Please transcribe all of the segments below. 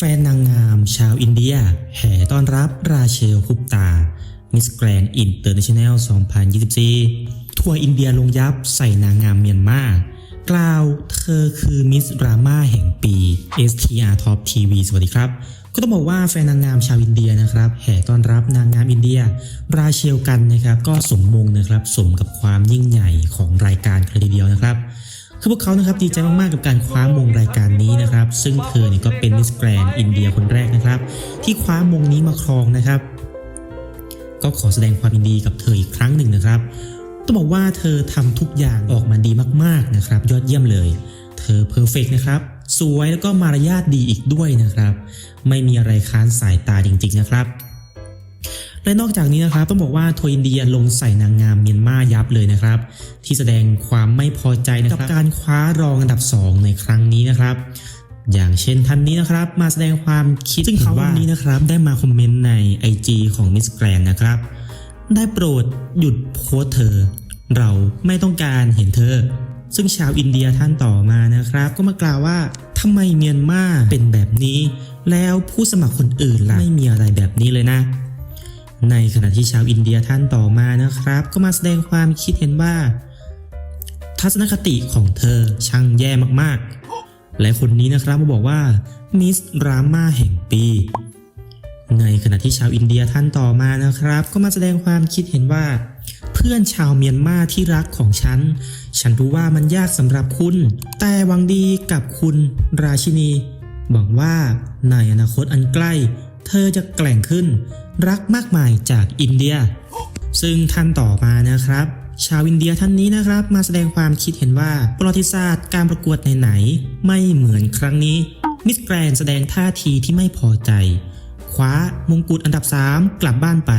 แฟนนางงามชาวอินเดีย แห่ต้อนรับราเชลคุปตา มิสแกรนด์อินเตอร์เนชั่นแนล 2024 ทัวร์อินเดียลงยับใส่นางงามเมียนมากล่าวเธอคือมิสรามาแห่งปี STR Top TV สวัสดีครับ ก็ต้องบอกว่าแฟนนางงามชาวอินเดียนะครับแห่ต้อนรับนางงามอินเดีย ราเชลกันนะครับ ก็สมมงนะครับ สมกับความยิ่งใหญ่ของรายการเลยทีเดียวนะครับ คือพวกเขานะครับดีใจมากๆกับการคว้ามงรายการนี้นะครับ ซึ่งเธอเนี่ยก็เป็นมิสแกรนอินเดียคนแรกนะครับ ที่คว้ามงนี้มาครองนะครับ ก็ขอแสดงความยินดีกับเธออีกครั้งหนึ่งนะครับ ต้องบอกว่าเธอทำทุกอย่างออกมาดีมากๆนะครับ ยอดเยี่ยมเลย เธอเพอร์เฟกนะครับ สวยแล้วก็มารยาทดีอีกด้วยนะครับ ไม่มีอะไรค้านสายตาจริง ๆ นะครับ และนอกจากนี้นะครับต้องบอกว่าทัวร์อินเดียลงใส่นางงามเมียนมายับเลยนะครับ ที่แสดงความไม่พอใจนะครับกับการคว้ารองอันดับ 2 ในครั้งนี้นะครับอย่างเช่นท่านนี้นะครับมาแสดงความคิดซึ่งเขาวันนี้นะครับได้มาคอมเมนต์ใน IG ของมิสแกรนนะครับ ได้โปรดหยุดโพสต์เธอ เราไม่ต้องการเห็นเธอ ซึ่งชาวอินเดียท่านต่อมานะครับ ก็มากล่าวว่าทำไมเมียนมาเป็นแบบนี้ แล้วผู้สมัครคนอื่นล่ะไม่มีอะไรแบบนี้เลยนะ ในขณะที่ชาวอินเดียท่านต่อมานะครับ ก็มาแสดงความคิดเห็นว่า ทัศนคติของเธอช่างแย่มากๆ และคนนี้นะครับมาบอกว่ามิสรามาแห่งปี ในขณะที่ชาวอินเดียท่านต่อมานะครับ ก็มาแสดงความคิดเห็นว่า เพื่อนชาวเมียนมาที่รักของฉัน ฉันรู้ว่ามันยากสำหรับคุณ แต่หวังดีกับคุณราชินีหวังว่าในอนาคตอันใกล้ เธอจะแกล่งขึ้น รักมากมายจากอินเดีย ซึ่งท่านต่อมานะครับ ชาวอินเดียท่านนี้นะครับ มาแสดงความคิดเห็นว่าประวัติศาสตร์การประกวดไหนๆไม่เหมือนครั้งนี้ มิสแกรนแสดงท่าทีที่ไม่พอใจ คว้ามงกุฎอันดับ 3 กลับบ้านไป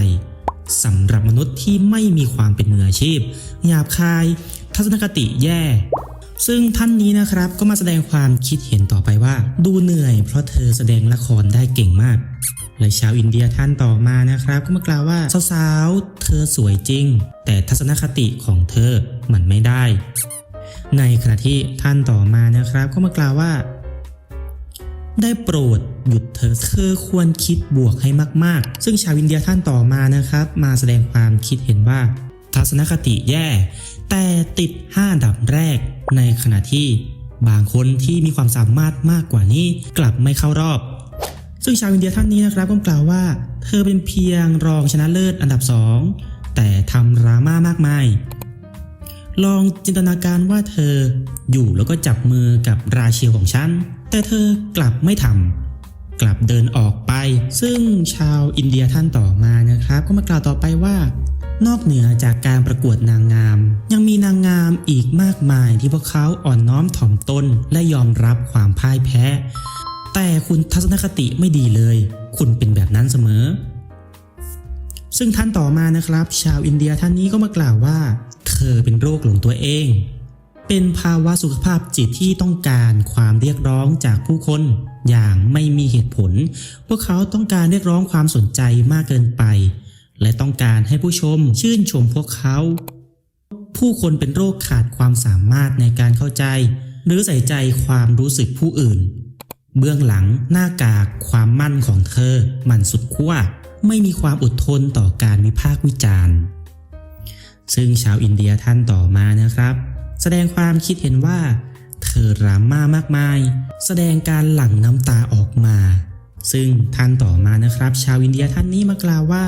สำหรับมนุษย์ที่ไม่มีความเป็นมืออาชีพหยาบคาย ทัศนคติแย่ ซึ่งท่านนี้นะครับก็มาแสดงความคิดเห็นต่อไปว่า ดูเหนื่อยเพราะเธอแสดงละครได้เก่งมากและชาวอินเดียท่านต่อมานะครับ ก็มากล่าวว่าสาวๆเธอสวยจริง แต่ทัศนคติของเธอมันไม่ได้ ในขณะที่ท่านต่อมานะครับ ก็มากล่าวว่า ได้โปรดหยุดเธอเธอควรคิดบวกให้มากๆ ซึ่งชาวอินเดียท่านต่อมานะครับ มาแสดงความคิดเห็นว่า ทัศนคติแย่ แต่ติด 5 อันดับแรก ในขณะที่บางคนที่มีความสามารถมากกว่านี้กลับไม่เข้ารอบ ซึ่งชาวอินเดียท่านนี้นะครับก็กล่าวว่า เธอเป็นเพียงรองชนะเลิศอันดับ 2 แต่ทำดราม่ามากมาย ลองจินตนาการว่าเธออยู่แล้วก็จับมือกับราเชลของฉัน แต่เธอกลับไม่ทำกลับเดินออกไป ซึ่งชาวอินเดียท่านต่อมานะครับ ก็มากล่าวต่อไปว่า นอกเหนือจากการประกวดนางงาม ยังมีนางงามอีกมากมายที่พวกเขาอ่อนน้อมถ่อมตนและยอมรับความพ่ายแพ้ แต่คุณทัศนคติไม่ดีเลย คุณเป็นแบบนั้นเสมอ ซึ่งท่านต่อมานะครับ ชาวอินเดียท่านนี้ก็มากล่าวว่า เธอเป็นโรคหลงตัวเอง เป็นภาวะสุขภาพจิตที่ต้องการความเรียกร้องจากผู้คนอย่างไม่มีเหตุผล พวกเขาต้องการเรียกร้องความสนใจมากเกินไป และต้องการให้ผู้ชมชื่นชมพวกเขา ผู้คนเป็นโรคขาดความสามารถในการเข้าใจ หรือใส่ใจความรู้สึกผู้อื่น เบื้องหลังหน้ากากความมั่นของเธอ มันสุดขั้วไม่มีความอดทนต่อการวิพากษ์วิจารณ์ ซึ่งชาวอินเดียท่านต่อมานะครับ แสดงความคิดเห็นว่า เธอรามามากมาย แสดงการหลั่งน้ำตาออกมา ซึ่งท่านต่อมานะครับ ชาวอินเดียท่านนี้มากล่าวว่า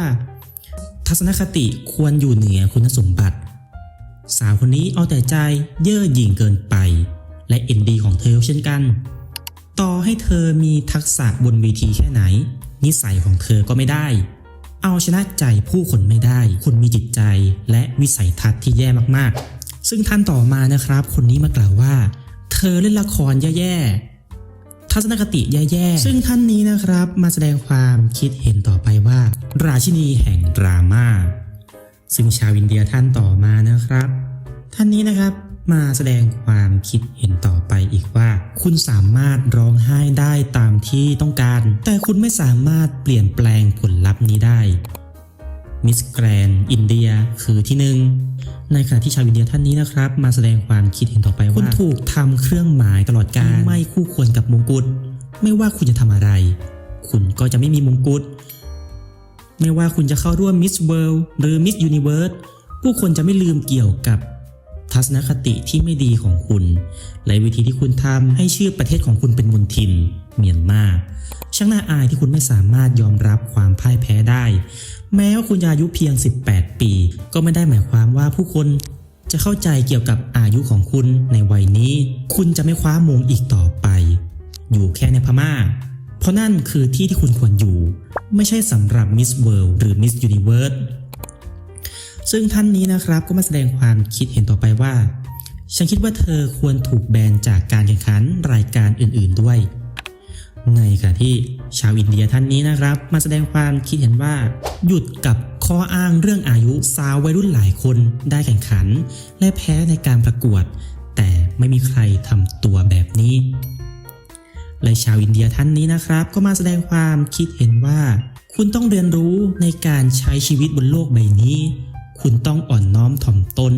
ทัศนคติควรอยู่เหนือคุณสมบัติ สาวคนนี้เอาแต่ใจเย่อหยิ่งเกินไป และเอ็นดีของเธอเช่นกัน ต่อให้เธอมีทักษะบนเวทีแค่ไหน นิสัยของเธอก็ไม่ได้ เอาชนะใจผู้คนไม่ได้คุณมีจิตใจและวิสัยทัศน์ที่แย่มากๆ ซึ่งท่านต่อมานะครับ คนนี้มากล่าวว่า เธอเล่นละครแย่ๆ ทัศนคติแย่ๆ ซึ่งท่านนี้นะครับมาแสดงความคิดเห็นต่อไปว่า ราชินีแห่งดราม่า ซึ่งชาวอินเดียท่านต่อมานะครับ ท่านนี้นะครับมาแสดงความคิดเห็นต่อไปอีกว่า คุณสามารถร้องไห้ได้ตามที่ต้องการ แต่คุณไม่สามารถเปลี่ยนแปลงผลลัพธ์นี้ได้มิสแกรนอินเดียคือที่หนึ่ง ในขณะที่ชาวอินเดียท่านนี้นะครับ มาแสดงความคิดเห็นต่อไปว่า คุณถูกทำเครื่องหมายตลอดการไม่คู่ควรกับมงกุฎไม่ว่าคุณจะทำอะไร คุณก็จะไม่มีมงกุฎไม่ว่าคุณจะเข้าร่วม Miss World หรือ Miss Universe ผู้คนจะไม่ลืมเกี่ยวกับทัศนคติที่ไม่ดีของคุณ และวิธีที่คุณทำให้ชื่อประเทศของคุณเป็นมลทินเมียนมา ช่างน่าอายที่คุณไม่สามารถยอมรับความพ่ายแพ้ได้ แม้ว่าคุณจะอายุเพียง 18 ปี ก็ไม่ได้หมายความว่าผู้คนจะเข้าใจเกี่ยวกับอายุของคุณในวัยนี้ คุณจะไม่คว้ามงอีกต่อไป อยู่แค่ในพม่า เพราะนั่นคือที่ที่คุณควรอยู่ ไม่ใช่สำหรับ Miss World หรือ Miss Universe ซึ่งท่านนี้นะครับก็มาแสดงความคิดเห็นต่อไปว่า ฉันคิดว่าเธอควรถูกแบนจากการแข่งขันรายการอื่น ๆด้วย ในขณะที่ชาวอินเดียท่านนี้นะครับ มาแสดงความคิดเห็นว่า หยุดกับข้ออ้างเรื่องอายุสาววัยรุ่นหลายคนได้แข่งขัน และแพ้ในการประกวด แต่ไม่มีใครทำตัวแบบนี้ และชาวอินเดียท่านนี้นะครับ ก็มาแสดงความคิดเห็นว่า คุณต้องเรียนรู้ในการใช้ชีวิตบนโลกใบนี้ คุณต้องอ่อนน้อมถ่อมตน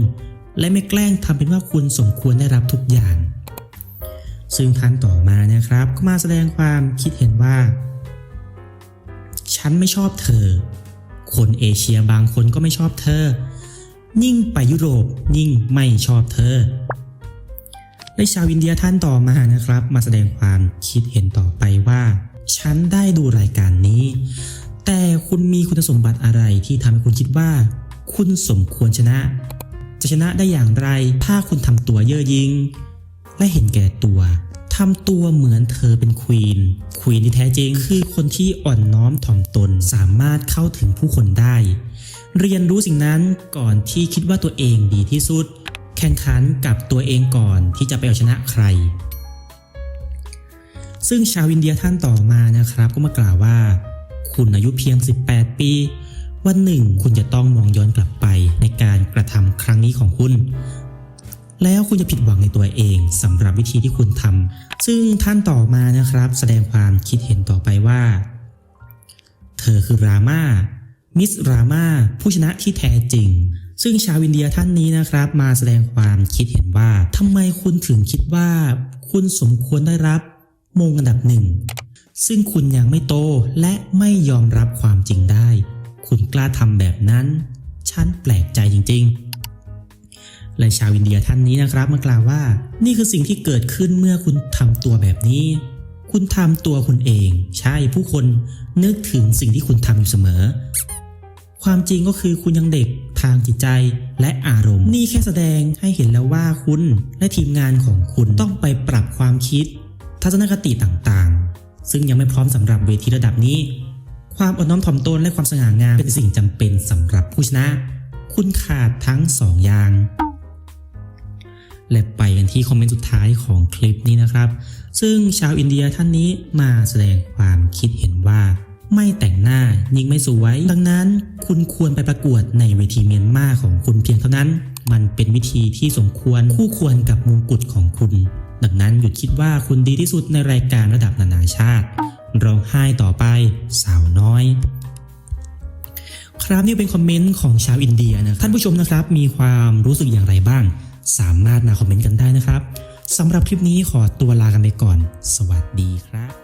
และไม่แกล้งทำเป็นว่าคุณสมควรได้รับทุกอย่าง ซึ่งท่านต่อมานะครับ ก็มาแสดงความคิดเห็นว่า ฉันไม่ชอบเธอ คนเอเชียบางคนก็ไม่ชอบเธอ ยิ่งไปยุโรปยิ่งไม่ชอบเธอและชาวอินเดียท่านต่อมานะครับ มาแสดงความคิดเห็นต่อไปว่า ฉันได้ดูรายการนี้ แต่คุณมีคุณสมบัติอะไรที่ทำให้คุณคิดว่า คุณสมควรชนะ จะชนะได้อย่างไร ถ้าคุณทำตัวเย่อหยิ่งและเห็นแก่ตัว ทำตัวเหมือนเธอเป็นควีน ควีนที่แท้จริงคือคนที่อ่อนน้อมถ่อมตนสามารถเข้าถึงผู้คนได้ เรียนรู้สิ่งนั้นก่อนที่คิดว่าตัวเองดีที่สุด แข่งขันกับตัวเองก่อนที่จะไปเอาชนะใคร ซึ่งชาวอินเดียท่านต่อมานะครับ ก็มากล่าวว่า คุณอายุเพียง 18 ปี วันหนึ่ง คุณจะต้องมองย้อนกลับไปในการกระทำครั้งนี้ของคุณ แล้วคุณจะผิดหวังในตัวเองสำหรับวิธีที่คุณทำซึ่งท่านต่อมานะครับ แสดงความคิดเห็นต่อไปว่า เธอคือรามามิสรามาผู้ชนะที่แท้จริง ซึ่งชาวอินเดียท่านนี้นะครับ มาแสดงความคิดเห็นว่าทำไมคุณถึงคิดว่า คุณสมควรได้รับมงอันดับหนึ่ง ซึ่งคุณยังไม่โตและไม่ยอมรับความจริงได้ คุณกล้าทำแบบนั้น ฉันแปลกใจจริง ๆ และชาวอินเดียท่านนี้นะครับมากล่าวว่า นี่คือสิ่งที่เกิดขึ้นเมื่อคุณทำตัวแบบนี้ คุณทำตัวคุณเอง ใช่ผู้คนนึกถึงสิ่งที่คุณทำอยู่เสมอ ความจริงก็คือคุณยังเด็กทางจิตใจและอารมณ์ นี่แค่แสดงให้เห็นแล้วว่าคุณและทีมงานของคุณต้องไปปรับความคิด ทัศนคติต่างๆ ซึ่งยังไม่พร้อมสำหรับเวทีระดับนี้ ความอ่อนน้อมถ่อมตนและความสง่างามเป็นสิ่งจำเป็นสำหรับผู้ชนะ คุณขาดทั้งสองอย่าง และไปกันที่คอมเมนต์สุดท้ายของคลิปนี้นะครับ ซึ่งชาวอินเดียท่านนี้มาแสดงความคิดเห็นว่า ไม่แต่งหน้ายิ่งไม่สวย ดังนั้นคุณควรไปประกวดในเวทีเมียนมาของคุณเพียงเท่านั้น มันเป็นวิธีที่สมควรคู่ควรกับมงกุฎของคุณ ดังนั้นหยุดคิดว่าคุณดีที่สุดในรายการระดับนานาชาติร้องไห้ต่อไปสาวน้อย ครับนี่เป็นคอมเมนต์ของชาวอินเดียนะท่านผู้ชมนะครับ มีความรู้สึกอย่างไรบ้าง สามารถมาคอมเมนต์กันได้นะครับสำหรับคลิปนี้ขอตัวลากันไปก่อน สวัสดีครับ